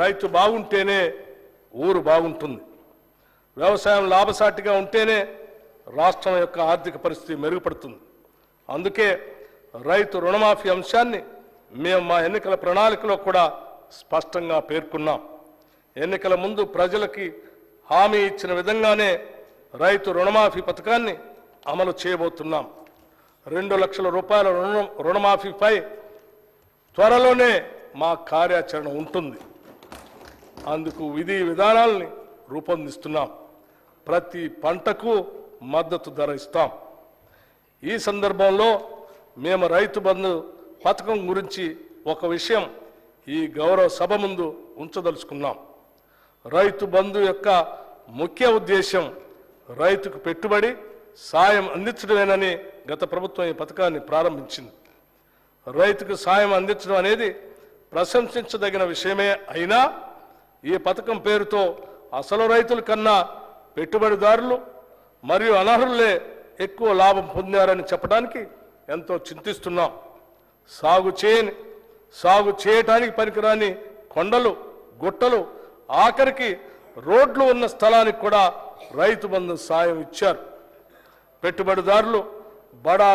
రైతు బాగుంటేనే ఊరు బాగుంటుంది. వ్యవసాయం లాభసాటిగా ఉంటేనే రాష్ట్రం యొక్క ఆర్థిక పరిస్థితి మెరుగుపడుతుంది. అందుకే రైతు రుణమాఫీ అంశాన్ని మేము మా ఎన్నికల ప్రణాళికలో కూడా స్పష్టంగా పేర్కొన్నాం. ఎన్నికల ముందు ప్రజలకి హామీ ఇచ్చిన విధంగానే రైతు రుణమాఫీ పథకాన్ని అమలు చేయబోతున్నాం. రెండు లక్షల రూపాయల రుణ రుణమాఫీపై త్వరలోనే మా కార్యాచరణ ఉంటుంది. అందుకు విధి విధానాల్ని రూపొందిస్తున్నాం. ప్రతి పంటకు మద్దతు ధర ఇస్తాం. ఈ సందర్భంలో మేము రైతు బంధు పథకం గురించి ఒక విషయం ఈ గౌరవ సభ ముందు ఉంచదలుచుకున్నాం. రైతు బంధు యొక్క ముఖ్య ఉద్దేశం రైతుకు పెట్టుబడి సాయం అందించడమేనని గత ప్రభుత్వం ఈ పథకాన్ని ప్రారంభించింది. రైతుకు సాయం అందించడం అనేది ప్రశంసించదగిన విషయమే అయినా ఈ పథకం పేరుతో అసలు రైతుల కన్నా పెట్టుబడిదారులు మరియు అనర్హులే ఎక్కువ లాభం పొందారని చెప్పడానికి ఎంతో చింతిస్తున్నాం. సాగు చేయని సాగు చేయటానికి పనికిరాని కొండలు గుట్టలు ఆఖరికి రోడ్లు ఉన్న స్థలానికి కూడా రైతు బంధు సాయం ఇచ్చారు. పెట్టుబడిదారులు బడా